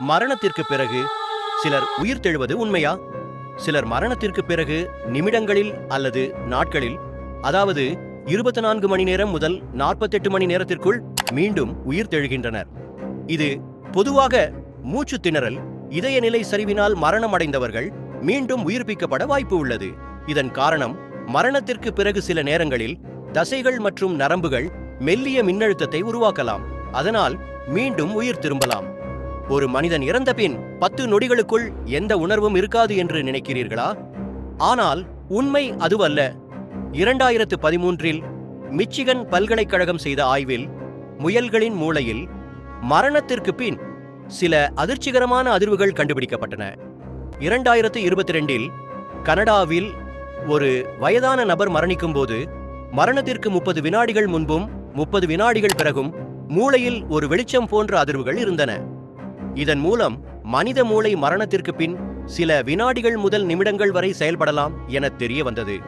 மரணத்திற்கு பிறகு சிலர் உயிர் தெழுவது உண்மையா? சிலர் மரணத்திற்கு பிறகு நிமிடங்களில் அல்லது நாட்களில் அதாவது இருபத்தி நான்கு மணி நேரம் முதல் நாற்பத்தெட்டு மணி நேரத்திற்குள் மீண்டும் உயிர் தெழுகின்றனர். இது பொதுவாக மூச்சு திணறல் இதய நிலை சரிவினால் மரணம் அடைந்தவர்கள் மீண்டும் உயிர்ப்பிக்கப்பட வாய்ப்பு உள்ளது. இதன் காரணம் மரணத்திற்கு பிறகு சில நேரங்களில் தசைகள் மற்றும் நரம்புகள் மெல்லிய மின்னழுத்தத்தை உருவாக்கலாம். அதனால் மீண்டும் உயிர் திரும்பலாம். ஒரு மனிதன் இறந்த பின் பத்து நொடிகளுக்குள் எந்த உணர்வும் இருக்காது என்று நினைக்கிறீர்களா? ஆனால் உண்மை அதுவல்ல. இரண்டாயிரத்து பதிமூன்றில் மிச்சிகன் பல்கலைக்கழகம் செய்த ஆய்வில் முயல்களின் மூளையில் மரணத்திற்கு பின் சில அதிர்ச்சிகரமான அதிர்வுகள் கண்டுபிடிக்கப்பட்டன. இரண்டாயிரத்து இருபத்தி ரெண்டில் கனடாவில் ஒரு வயதான நபர் மரணிக்கும் போது மரணத்திற்கு முப்பது வினாடிகள் முன்பும் முப்பது வினாடிகள் பிறகும் மூளையில் ஒரு வெளிச்சம் போன்ற அதிர்வுகள் இருந்தன. இதன் மூலம் மனித மூளை மரணத்திற்கு பின் சில வினாடிகள் முதல் நிமிடங்கள் வரை செயல்படலாம் என தெரிய வந்தது.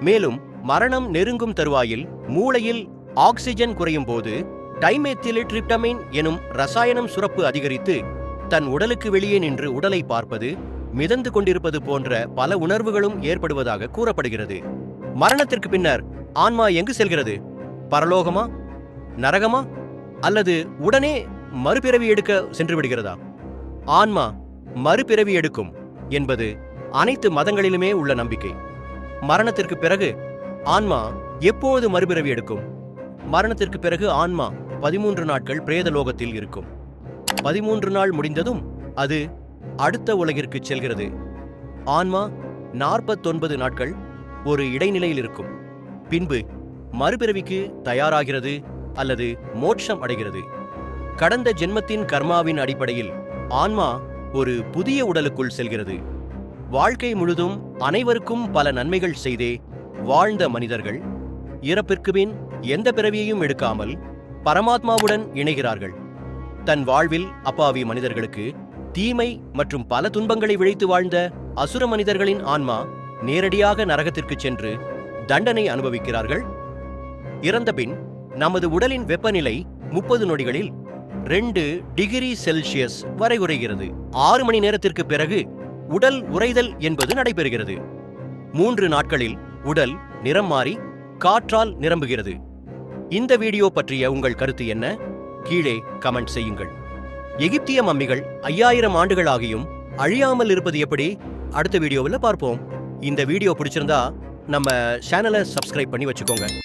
மேலும் மரணம் நெருங்கும் தருவாயில் மூளையில் ஆக்சிஜன் குறையும் போது டைமெத்திலிட்ரிப்டமைன் எனும் ரசாயனம் சுரப்பு அதிகரித்து தன் உடலுக்கு வெளியே நின்று உடலை பார்ப்பது மிதந்து கொண்டிருப்பது போன்ற பல உணர்வுகளும் ஏற்படுவதாக கூறப்படுகிறது. மரணத்திற்கு பின்னர் ஆன்மா எங்கு செல்கிறது? பரலோகமா? நரகமா? அல்லது உடனே மறுபிறவி எடுக்க சென்று விடுகிறதா ஆன்மா மறுபிறவி எடுக்கும் என்பது அனைத்து மதங்களிலுமே உள்ள நம்பிக்கை. மரணத்திற்கு பிறகு ஆன்மா எப்போது மறுபிறவி எடுக்கும்? மரணத்திற்கு பிறகு ஆன்மா பதிமூன்று நாட்கள் பிரேத லோகத்தில் இருக்கும். பதிமூன்று நாள் முடிந்ததும் அது அடுத்த உலகிற்கு செல்கிறது. ஆன்மா நாற்பத்தொன்பது நாட்கள் ஒரு இடைநிலையில் இருக்கும். பின்பு மறுபிறவிக்கு தயாராகிறது அல்லது மோட்சம் அடைகிறது. கடந்த ஜென்மத்தின் கர்மாவின் அடிப்படையில் ஆன்மா ஒரு புதிய உடலுக்குள் செல்கிறது. வாழ்க்கை முழுதும் அனைவருக்கும் பல நன்மைகள் செய்தே வாழ்ந்த மனிதர்கள் இறப்பிற்கு பின் எந்த பிறவியையும் எடுக்காமல் பரமாத்மாவுடன் இணைகிறார்கள். தன் வாழ்வில் அப்பாவி மனிதர்களுக்கு தீமை மற்றும் பல துன்பங்களை விழைத்து வாழ்ந்த அசுர மனிதர்களின் ஆன்மா நேரடியாக நரகத்திற்கு சென்று தண்டனை அனுபவிக்கிறார்கள். இறந்தபின் நமது உடலின் வெப்பநிலை முப்பது நொடிகளில் ரெண்டு டிகிரி செல்சியஸ் வரை உறைகிறது. ஆறு மணி நேரத்திற்கு பிறகு உடல் உறைதல் என்பது நடைபெறுகிறது. மூன்று நாட்களில் உடல் நிறம் மாறி காற்றால் நிரம்புகிறது. இந்த வீடியோ பற்றிய உங்கள் கருத்து என்ன? கீழே கமெண்ட் செய்யுங்கள். எகிப்திய மம்மிகள் ஐயாயிரம் ஆண்டுகளாகியும் அழியாமல் இருப்பது எப்படி? அடுத்த வீடியோவில் பார்ப்போம். இந்த வீடியோ பிடிச்சிருந்தா நம்ம சேனலை சப்ஸ்கிரைப் பண்ணி வச்சுக்கோங்க.